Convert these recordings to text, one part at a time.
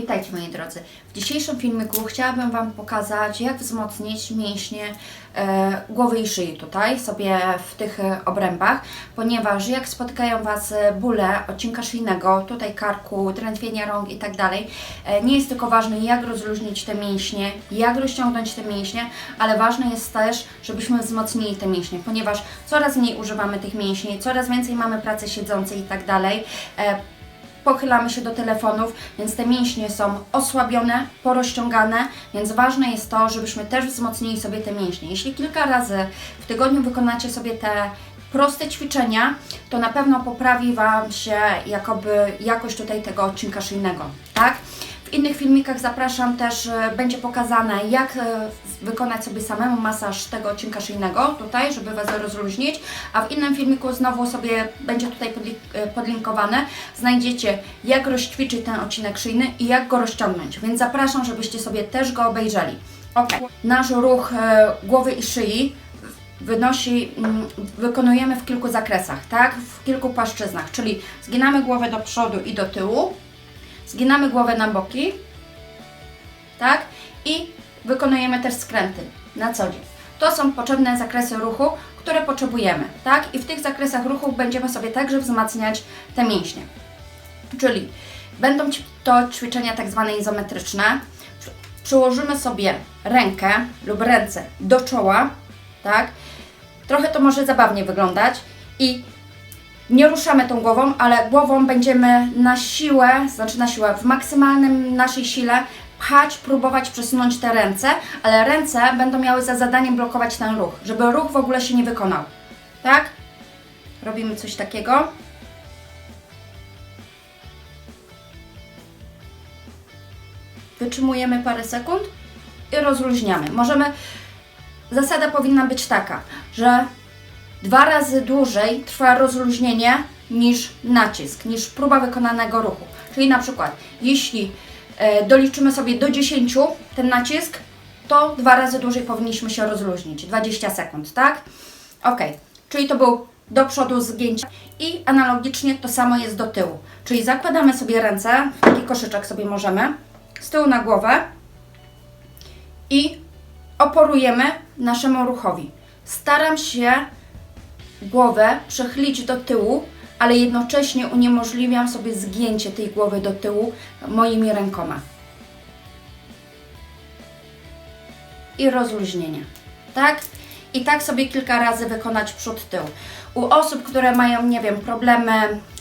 Witajcie moi drodzy. W dzisiejszym filmiku chciałabym Wam pokazać, jak wzmocnić mięśnie e, głowy i szyi tutaj, sobie w tych e, obrębach, ponieważ jak spotykają Was e, bóle odcinka szyjnego, tutaj karku, drętwienia rąk i tak dalej, e, nie jest tylko ważne, jak rozluźnić te mięśnie, jak rozciągnąć te mięśnie, ale ważne jest też, żebyśmy wzmocnili te mięśnie, ponieważ coraz mniej używamy tych mięśni, coraz więcej mamy pracy siedzącej i tak dalej. E, pochylamy się do telefonów, więc te mięśnie są osłabione, porozciągane, więc ważne jest to, żebyśmy też wzmocnili sobie te mięśnie. Jeśli kilka razy w tygodniu wykonacie sobie te proste ćwiczenia, to na pewno poprawi Wam się jakoby jakość tutaj tego odcinka szyjnego, tak? W innych filmikach zapraszam też, e, będzie pokazane jak e, wykonać sobie samemu masaż tego odcinka szyjnego tutaj, żeby Was rozluźnić, a w innym filmiku znowu sobie będzie tutaj e, podlinkowane, znajdziecie jak rozćwiczyć ten odcinek szyjny i jak go rozciągnąć, więc zapraszam, żebyście sobie też go obejrzeli. Ok, nasz ruch głowy i szyi wynosi, mm, wykonujemy w kilku zakresach, tak? W kilku płaszczyznach, czyli zginamy głowę do przodu i do tyłu, zginamy głowę na boki, tak? I wykonujemy też skręty na co dzień. To są potrzebne zakresy ruchu, które potrzebujemy, tak? I w tych zakresach ruchu będziemy sobie także wzmacniać te mięśnie. Czyli będą to ćwiczenia tak zwane izometryczne. Przy- Przyłożymy sobie rękę lub ręce do czoła, tak? Trochę to może zabawnie wyglądać i nie ruszamy tą głową, ale głową będziemy na siłę, znaczy na siłę, w maksymalnym naszej sile pchać, próbować przesunąć te ręce, ale ręce będą miały za zadanie blokować ten ruch, żeby ruch w ogóle się nie wykonał. Tak? Robimy coś takiego. Wytrzymujemy parę sekund i rozluźniamy. Możemy. Zasada powinna być taka, że dwa razy dłużej trwa rozluźnienie niż nacisk, niż próba wykonanego ruchu. Czyli na przykład, jeśli e, doliczymy sobie do 10 ten nacisk, to dwa razy dłużej powinniśmy się rozluźnić, 20 sekund, tak? Ok, czyli to był do przodu zgięcie i analogicznie to samo jest do tyłu. Czyli zakładamy sobie ręce, taki koszyczek sobie możemy, z tyłu na głowę i oporujemy naszemu ruchowi. Staram się głowę przechylić do tyłu, ale jednocześnie uniemożliwiam sobie zgięcie tej głowy do tyłu moimi rękoma. I rozluźnienie. Tak? I tak sobie kilka razy wykonać przód-tył. U osób, które mają, nie wiem, problemy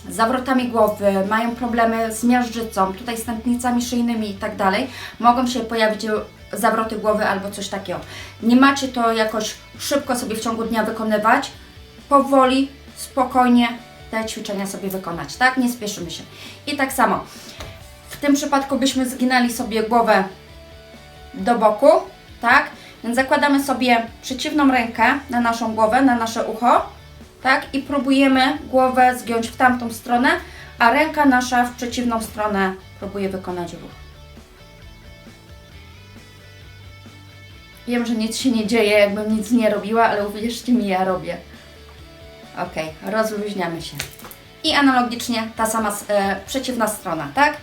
z zawrotami głowy, mają problemy z miażdżycą, tutaj z tętnicami szyjnymi i tak dalej, mogą się pojawić zawroty głowy albo coś takiego. Nie macie to jakoś szybko sobie w ciągu dnia wykonywać, powoli, spokojnie te ćwiczenia sobie wykonać, tak? Nie spieszymy się. I tak samo, w tym przypadku byśmy zginęli sobie głowę do boku, tak? Więc zakładamy sobie przeciwną rękę na naszą głowę, na nasze ucho, tak? I próbujemy głowę zgiąć w tamtą stronę, a ręka nasza w przeciwną stronę próbuje wykonać ruch. Wiem, że nic się nie dzieje, jakbym nic nie robiła, ale uwierzcie mi, ja robię. Ok, rozluźniamy się. I analogicznie ta sama e, przeciwna strona, tak?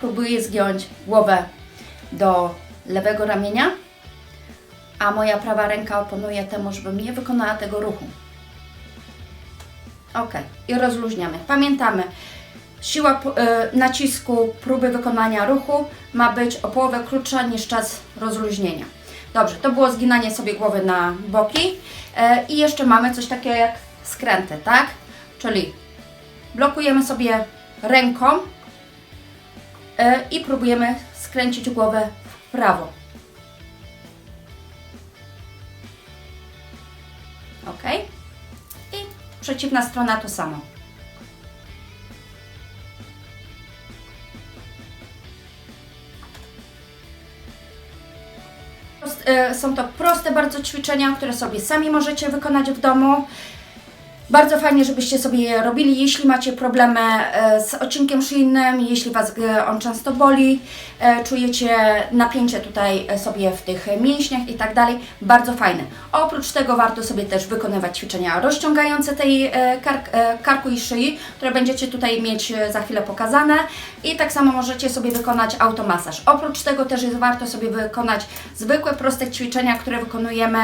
Próbuję zgiąć głowę do lewego ramienia, a moja prawa ręka oponuje temu, żebym nie wykonała tego ruchu. Ok, i rozluźniamy. Pamiętamy, siła e, nacisku próby wykonania ruchu ma być o połowę krótsza niż czas rozluźnienia. Dobrze, to było zginanie sobie głowy na boki. E, I jeszcze mamy coś takiego jak skręty, tak? Czyli blokujemy sobie ręką e, i próbujemy skręcić głowę w prawo. Ok? I przeciwna strona to samo. Są to proste bardzo ćwiczenia, które sobie sami możecie wykonać w domu. Bardzo fajnie, żebyście sobie je robili. Jeśli macie problemy e, z odcinkiem szyjnym, jeśli Was e, on często boli, e, czujecie napięcie tutaj sobie w tych mięśniach i tak dalej, bardzo fajne. Oprócz tego warto sobie też wykonywać ćwiczenia rozciągające tej kark, karku i szyi, które będziecie tutaj mieć za chwilę pokazane i tak samo możecie sobie wykonać automasaż. Oprócz tego też jest warto sobie wykonać zwykłe, proste ćwiczenia, które wykonujemy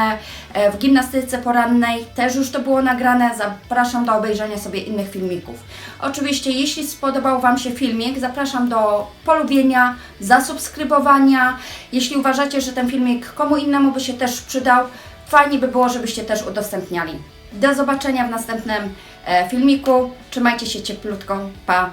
w gimnastyce porannej. Też już to było nagrane, zapraszam do obejrzenia sobie innych filmików. Oczywiście, jeśli spodobał Wam się filmik, zapraszam do polubienia, zasubskrybowania. Jeśli uważacie, że ten filmik komu innemu by się też przydał, fajnie by było, żebyście też udostępniali. Do zobaczenia w następnym e, filmiku. Trzymajcie się cieplutko. Pa!